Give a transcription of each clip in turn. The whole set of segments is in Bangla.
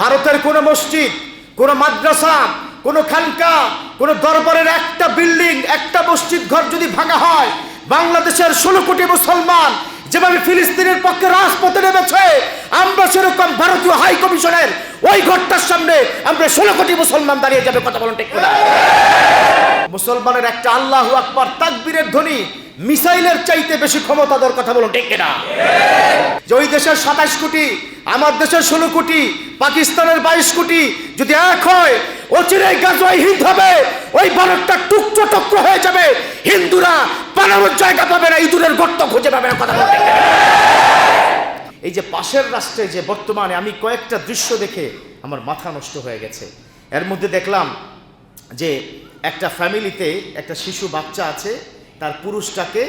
ভারতের কোন মসজিদ, কোন মাদ্রাসা, কোন খানকা, কোন দরবারের একটা বিল্ডিং, একটা মসজিদ ঘর যদি ভাঙা হয়, বাংলাদেশের ষোলো কোটি মুসলমান যেভাবে ফিলিস্তিনের পক্ষে রাজপথে নেমেছে, আমরা সেরকম ভারতীয় হাই কমিশনের ওই ঘরটার সামনে আমরা ষোলো কোটি মুসলমান দাঁড়িয়ে যাবে, কথা বলুন ঠিক? মুসলমানের একটা আল্লাহ আকবার, তাকবীরের ধ্বনি মিসাইলের চাইতে বেশি ক্ষমতাধর কথা বলুন, ঠিক কিনা? যে ওই দেশের সাতাশ কোটি, আমার দেশের ষোলো কোটি, পাকিস্তানের বাইশ কোটি, যদি এক হয়, অচিরে গাজোয় হিন্দ হবে, ওই ভারতটা টুকরো টুকরো হয়ে যাবে, হিন্দুরা পালানোর জায়গা পাবে না, ইঁদুরের গর্ত খুঁজে পাবে না, কথা বলতে এই যে পাশের রাষ্ট্রে যে বর্তমানে আমি কয়েকটা দৃশ্য দেখে আমার মাথা নষ্ট হয়ে গেছে। এর মধ্যে দেখলাম যে একটা ফ্যামিলিতে একটা শিশু বাচ্চা আছে তার পুরুষটাকে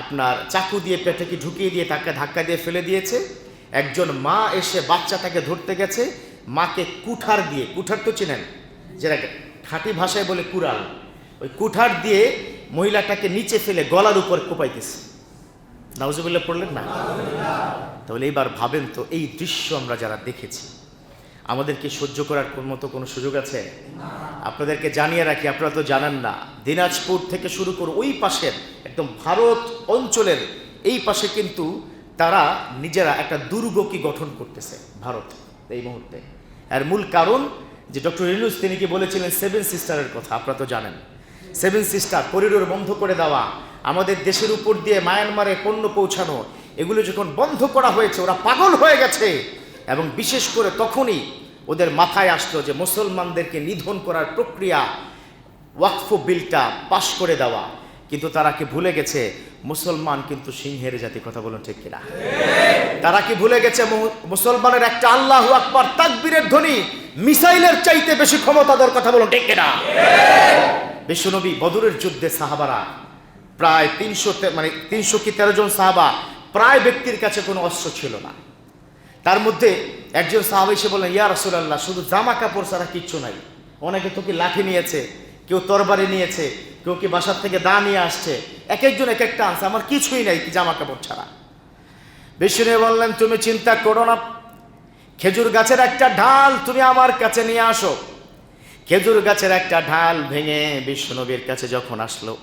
আপনার চাকু দিয়ে পেটে কি ঢুকিয়ে দিয়ে তাকে ধাক্কা দিয়ে ফেলে দিয়েছে? একজন মা এসে বাচ্চাটাকে ধরতে গেছে, মাকে কুঠার দিয়ে, কুঠার তো চেনেন? যেটা খাঁটি ভাষায় বলে কুড়াল। ওই কুঠার দিয়ে মহিলাটাকে নিচে ফেলে গলার উপর কোপাইতেছে। নাউজুবিল্লাহ পড়লেন না? তাহলে এইবার ভাবেন তো, এই দৃশ্য আমরা যারা দেখেছি আমাদেরকে সহ্য করার কোন মতো কোনো সুযোগ আছে? আপনাদেরকে জানিয়ে রাখি, আপনারা তো জানেন না, দিনাজপুর থেকে শুরু করে ওই পাশের একদম ভারত অঞ্চলের এই পাশে কিন্তু তারা নিজেরা একটা দুর্গকি গঠন করতেছে ভারত এই মুহূর্তে। এর মূল কারণ যে ডক্টর ইউনুস তিনি কি বলেছিলেন, সেভেন সিস্টারের কথা, আপনারা তো জানেন। সেভেন সিস্টার করিডোর বন্ধ করে দেওয়া, আমাদের দেশের উপর দিয়ে মায়ানমারে পণ্য পৌঁছানো, এগুলো যখন বন্ধ করা হয়েছে, ওরা পাগল হয়ে গেছে। এবং বিশেষ করে তখনই ওদের মাথায় আসলো যে মুসলমানদেরকে নিধন করার প্রক্রিয়া ওয়াকফ বিলটা পাশ করে দেওয়া। কিন্তু তারা কি ভুলে গেছে? মুসলমান কিন্তু সিংহের জাতি, কথা বলুন ঠিক কিনা? তারা কি ভুলে গেছে? মুসলমানের একটা আল্লাহ আকবার তাকবীরের ধ্বনি মিসাইলের চাইতে বেশি ক্ষমতাধর, কথা বলুন ঠিক কিনা? বিশ্বনবী বদরের যুদ্ধে সাহাবারা প্রায় তিনশো মানে তিনশো কি তেরো জন সাহাবা, প্রায় ব্যক্তির কাছে কোনো অস্ত্র ছিল না। তার মধ্যে একজন সাহাবা এসে বললেন, ইয়া রসুল্লাহ শুধু জামা কাপড় ছাড়া কিচ্ছু নাই। অনেকে তো কি লাঠি নিয়েছে, কেউ তরবারি নিয়েছে, কেউ কি বাসার থেকে দা নিয়ে আসছে। এক একজন এক একটা আনছে, আমার কিছুই নাই জামা কাপড় ছাড়া। বিষ্ণু বললেন, তুমি চিন্তা করো না। খেজুর গাছের একটা ঢাল তুমি আমার কাছে নিয়ে আসো। খেজুর গাছের একটা ঢাল ভেঙে বিশ্বনবীর কাছে যখন আসলো,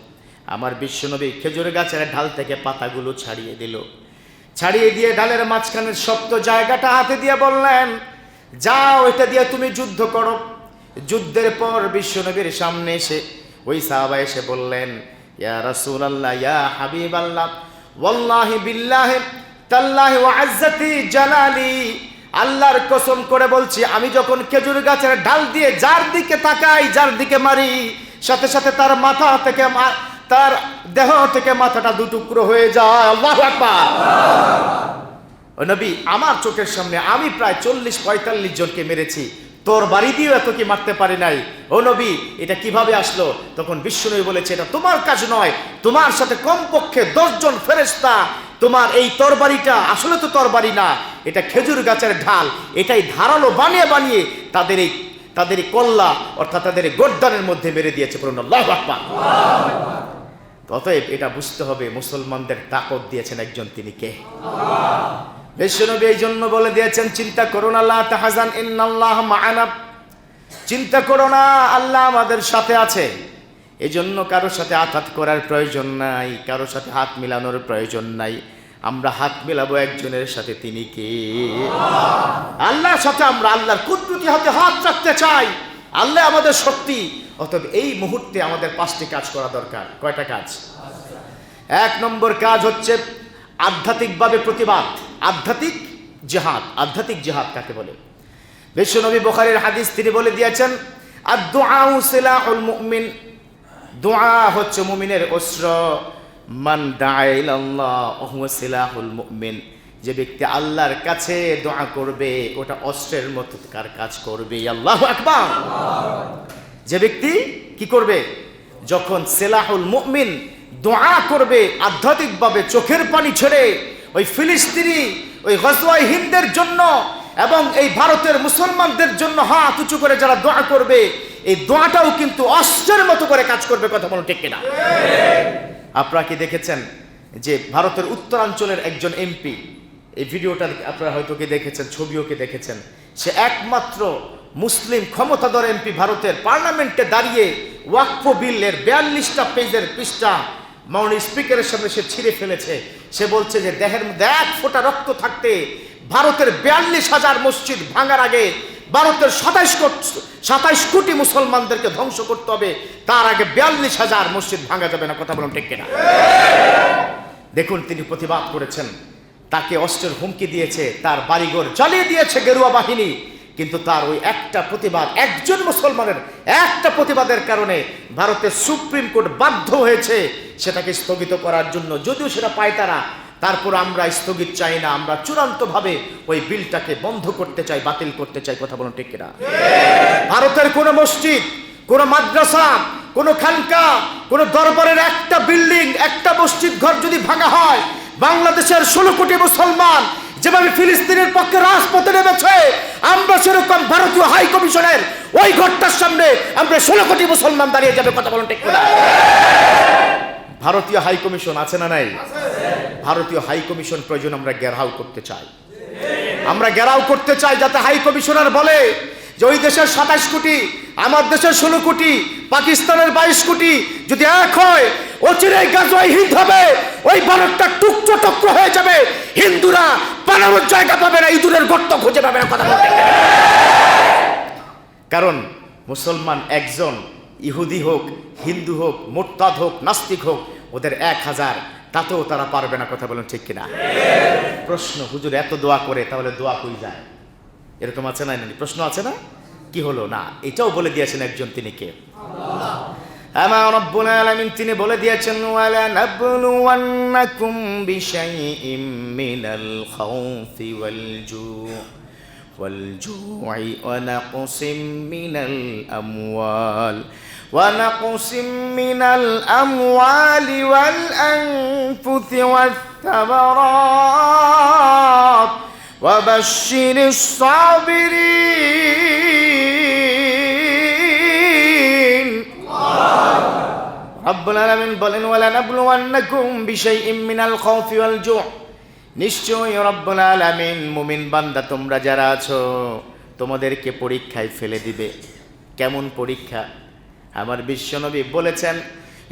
আমার বিশ্বনবী খেজুর গাছের ঢাল থেকে পাতাগুলো ছাড়িয়ে দিল। ছাড়িয়ে দিয়ে ডালের মাঝখানের শক্ত জায়গাটা হাতে দিয়ে বললেন, যাও, এটা দিয়ে তুমি যুদ্ধ করো। যুদ্ধের পর বিশ্বনবীর সামনে এসে ওই সাহাবা এসে বললেন, ইয়া রাসূল আল্লাহ ইয়া হাবিব আল্লাহ ওয়াল্লাহি বিল্লাহি, তাল্লাহি ওয়া আজ্জাতি জালালি। আল্লাহর কসম করে বলছি, আমি যখন খেজুর গাছের ডাল দিয়ে যার দিকে তাকাই, যার দিকে মারি, সাথে সাথে তার মাথা থেকে তার দেহ থেকে মাথাটা দুটুকরো হয়ে যায়। আল্লাহ নবী, আমার চোখের সামনে আমি প্রায় চল্লিশ, পঁয়তাল্লিশ জনকে মেরেছি। তোর বাড়ি দিয়েও এত কি মারতে পারি নাই? ও নবী, এটা কীভাবে আসলো? তখন বিষ্ণুনবী বলেছে, এটা তোমার কাজ নয়। তোমার সাথে কমপক্ষে দশজন ফেরেস্তা তোমার এই তরবারিটা আসলে তো তরবারি না। এটা খেজুর গাছের ঢাল। এটাই ধারালো বানিয়ে বানিয়ে তাদের এই, তাদের কল্লা, অর্থাৎ তাদের এই গর্দানের মধ্যে মেরে দিয়েছে বলুন আল্লাহু আকবার। অতএব এটা বুঝতে হবে, মুসলমানদের তাকত দিয়েছেন একজন তিনি কে? বিশ্বনবী এই জন্য বলে দিয়েছেন, চিন্তা করো না আল্লাহ তাহাজান চিন্তা করো না, আল্লাহ আমাদের সাথে আছে। এই জন্য কারোর সাথে আঘাত করার প্রয়োজন নাই, কারোর সাথে হাত মিলানোর প্রয়োজন নাই। আমরা হাত মিলাবো একজনের সাথে তিনি কে? আল্লাহর সাথে আমরা আল্লাহর কুদরতি হাতে হাত রাখতে চাই। আল্লাহ আমাদের শক্তি। অতএব এই মুহূর্তে আমাদের পাঁচটি কাজ করা দরকার। কয়টা কাজ? এক নম্বর কাজ হচ্ছে আধ্যাত্মিকভাবে প্রতিবাদ। আধ্যাত্মিক জেহাদ। আধ্যাত্মিক জেহাদ কাকে বলে? বিশ্বনবী বখারের হাদিস তিনি বলে দিয়েছেন আর সিলাহুল মুমিন। দোয়া হচ্ছে মুমিনের অস্ত্র। মান ওহুয়া সিলাহুল মুমিন। যে ব্যক্তি আল্লাহর কাছে দোয়া করবে ওটা অস্ত্রের মতো কার কাজ করবে। আল্লাহু আকবার! যে ব্যক্তি কি করবে? যখন সেলাহুল মুমিন দোয়া করবে আধ্যাত্মিকভাবে চোখের পানি ছেড়ে ওই ফিলিস্তিনি ওই গজওয়াই হিন্দের জন্য এবং এই ভারতের মুসলমানদের জন্য হাত উঁচু করে যারা দোয়া করবে এই দোয়াটাও কিন্তু অস্ত্রের মতো করে কাজ করবে কথা বলো ঠিক কিনা? আপনারা কি দেখেছেন যে ভারতের উত্তরাঞ্চলের একজন এমপি এই ভিডিওটা আপনারা হয়তো কে দেখেছেন, ছবিও কি দেখেছেন। সে একমাত্র মুসলিম ক্ষমতাধর এমপি ভারতের পার্লামেন্টে দাঁড়িয়ে ওয়াকফ বিলের বিয়াল্লিশটা পেজের পৃষ্ঠা মাউনি স্পিকারের সামনে সে ছিঁড়ে ফেলেছে। সে বলছে যে দেহের মধ্যে এক ফোঁটা রক্ত থাকতে ভারতের বিয়াল্লিশ হাজার মসজিদ ভাঙার আগে ভারতের সাতাইশ সাতাইশ কোটি মুসলমানদেরকে ধ্বংস করতে হবে, তার আগে বিয়াল্লিশ হাজার মসজিদ ভাঙা যাবে না, কথা বলুন ঠিক কিনা? দেখুন, তিনি প্রতিবাদ করেছেন। তাকে অস্ত্রের হুমকি দিয়েছে, তার বাড়িঘর জ্বালিয়ে দিয়েছে গেরুয়া বাহিনী। কিন্তু তার ওই একটা প্রতিবাদ, একজন মুসলমানের একটা প্রতিবাদের কারণে ভারতের সুপ্রিম কোর্ট বাধ্য হয়েছে সেটাকে স্থগিত করার জন্য। যদিও সেটা পায় তারা, তারপর আমরা স্থগিত চাই না, আমরা চূড়ান্তভাবে ওই বিলটাকে বন্ধ করতে চাই, বাতিল করতে চাই, কথা বলুন ঠিক ভারতের কোন মসজিদ, কোন মাদ্রাসা, কোন খানকা, কোন দরবারের একটা বিল্ডিং, একটা মসজিদ ঘর যদি ভাঙা হয় বাংলাদেশের ষোলো কোটি মুসলমান যেভাবে ফিলিস্তিনের পক্ষে রাজপথে নেমেছে, আমরা সেরকম ভারতীয় হাই কমিশনের ওই ঘরটার সামনে আমরা ষোলো কোটি মুসলমান দাঁড়িয়ে যাবে, কথা বলুন ঠিক ভারতীয় হাই কমিশন আছে না নাই? ভারতীয় হাই কমিশন প্রয়োজন আমরা ঘেরাও করতে চাই। আমরা ঘেরাও করতে চাই যাতে হাই কমিশনার বলে যে ওই দেশের সাতাশ কোটি, আমার দেশের ষোলো কোটি, পাকিস্তানের বাইশ কোটি যদি এক হয় অচিরে গাজোয় হিন্দ হবে, ওই ভারতটা টুকরো টুকরো হয়ে যাবে। হিন্দুরা পালানোর জায়গা পাবে না, ইঁদুরের গর্ত খুঁজে পাবে না, কথা বলতে কারণ মুসলমান একজন ইহুদি হোক, হিন্দু হোক, মোরতাদ হোক, নাস্তিক হোক, ওদের এক হাজার, তাতেও তারা পারবে না, কথা বলুন ঠিক কিনা? প্রশ্ন, হুজুর এত দোয়া করে, তাহলে দোয়া কই যায়? এরকম আছে না প্রশ্ন আছে না? কি হলো? না, এটাও বলে দিয়েছেন একজন তিনি কে? আমার রব্বুল আলামিন তিনি বলে দিয়েছেন ওয়ালা নাবলুওয়ান্নাকুম বিশাইইম মিনাল খাউফি ওয়াল জু' والجوع ونقص من الأموال ونقص من الأموال والأنفس والثمرات وبشر الصابرين রব্বুল আলামিন বলেন ওয়ালা নাবলুওয়ান্নাকুম বিশাইইম মিনাল খাউফি ওয়াল জু. নিশ্চয়ই রব্বুল আলামিন মুমিন বান্দা তোমরা যারা আছো, তোমাদেরকে পরীক্ষায় ফেলে দিবে। কেমন পরীক্ষা? আমার বিশ্বনবী বলেছেন,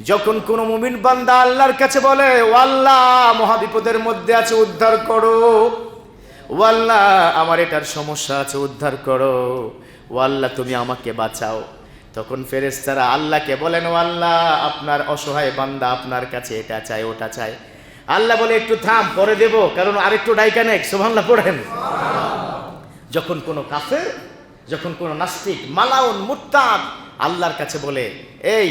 যখন কোনো মুমিন বান্দা আল্লাহর কাছে বলে, ওয়াল্লাহ, মহাবিপদের মধ্যে আছে, উদ্ধার করো। ওয়াল্লাহ, আমার এটার সমস্যা আছে, উদ্ধার করো। ওয়াল্লাহ, তুমি আমাকে বাঁচাও। তখন ফেরেশতারা আল্লাহকে বলেন, ও আল্লাহ, আপনার অসহায় বান্দা আপনার কাছে এটা চায়, ওটা চায়। আল্লাহ বলে, একটু থাম, পরে দেব, কারণ আরেকটু ডাইকা নেক, সুবহানাল্লাহ, পড়েন। যখন কোনো কাফের, যখন কোনো নাস্তিক, মালাউন মুত্তাদ আল্লাহর কাছে বলে, এই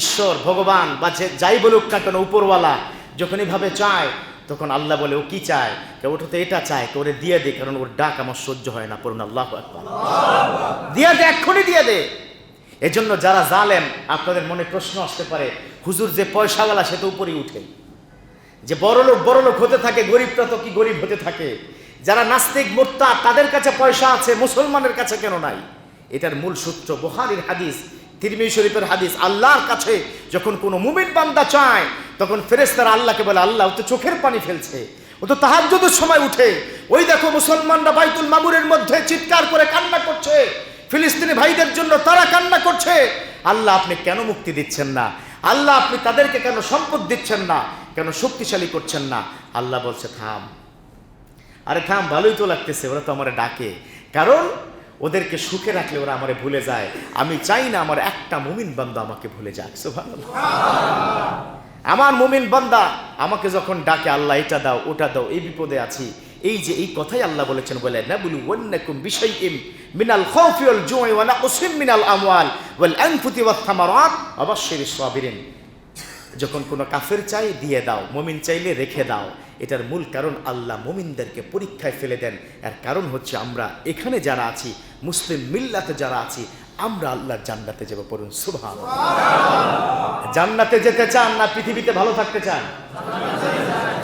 ঈশ্বর, ভগবান বা যাই বলুক না কেন, উপরওয়ালা, যখন এভাবে চায়, তখন আল্লাহ বলে, ও কি চায়? কেউ ওটা তো এটা চায় কেউ ওরে দিয়ে দে, কারণ ওর ডাক আমার সহ্য হয় না, পড়ুন, আল্লাহ দিয়ে দে, এক্ষুনি দিয়ে দে। এজন্য যারা জালেম, আপনাদের মনে প্রশ্ন আসতে পারে, হুজুর যে পয়সাওয়ালা সে তো উপরেই উঠে। যে বড় লোক বড় লোক হতে থাকে, গরিবটা তো কি গরিব হতে থাকে? যারা নাস্তিক, মোর্তা, তাদের কাছে পয়সা আছে, মুসলমানের কাছে কেন নাই? এটার মূল সূত্র বুখারীর হাদিস তিরমি শরীফের হাদিস। আল্লাহর কাছে যখন কোনো মুমিন বান্দা চায়, তখন ফেরেশতারা আল্লাহকে বলে, আল্লাহ, ও তো চোখের পানি ফেলছে, ও তো তাহাজ্জুদের সময় উঠে। ওই দেখো মুসলমানরা বাইতুল মামুরের মধ্যে চিৎকার করে কান্না করছে। ফিলিস্তিনি ভাইদের জন্য তারা কান্না করছে। আল্লাহ আপনি কেন মুক্তি দিচ্ছেন না? আল্লাহ আপনি তাদেরকে কেন সম্পদ দিচ্ছেন না? কেন শক্তিশালী করছেন না? আল্লাহ বলছে, থাম। আরে থাম, ভালোই তো লাগতেছে, ওরা তো আমার ডাকে। কারণ ওদেরকে সুখে রাখলে ওরা আমারে ভুলে যায়। আমি চাই না আমার একটা মুমিন বান্দা আমাকে ভুলে যাক আমার মুমিন বান্দা আমাকে যখন ডাকে, আল্লাহ, এটা দাও, ওটা দাও, এই বিপদে আছি। এই যে এই কথাই আল্লাহ বলেছেন বলে না বলি ওয়ান্নাকুম বিশাইইম মিনাল খাউফি ওয়াল জুই ওয়া নাকসিম মিনাল আমওয়াল ওয়াল আনফুতি ওয়াত থামারাত ওয়াবাশশিরিস সাবিরিন যখন কোনো কাফের চাই দিয়ে দাও। মমিন চাইলে রেখে দাও। এটার মূল কারণ আল্লাহ মমিনদেরকে পরীক্ষায় ফেলে দেন। এর কারণ হচ্ছে আমরা এখানে যারা আছি, মুসলিম মিল্লাতে যারা আছি, আমরা আল্লাহর জান্নাতে যাব পড়ুন। সুবহান জান্নাতে যেতে চান না, পৃথিবীতে ভালো থাকতে চান?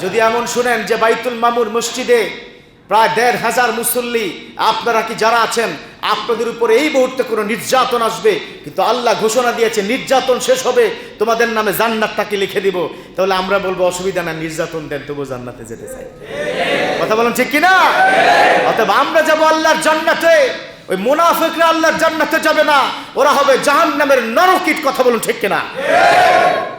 যদি এমন শুনেন যে বাইতুল মামুর মসজিদে প্রায় দেড় হাজার মুসল্লি, আপনারা কি যারা আছেন, আপনাদের উপরে এই মুহূর্তে কোনো নির্যাতন আসবে? কিন্তু আল্লাহ ঘোষণা দিয়েছে, নির্যাতন শেষ হবে, তোমাদের নামে জান্নাতটাকে লিখে দিব। তাহলে আমরা বলব, অসুবিধা না নির্যাতন দেন তবু জান্নাতে যেতে চাই। কথা বলেন ঠিক কিনা? অতএব আমরা যাব আল্লাহর জান্নাতে। ওই মুনাফিকরা আল্লাহর জান্নাতে যাবে না, ওরা হবে জাহান্নামের নরকিট, কথা বলুন ঠিক কিনা?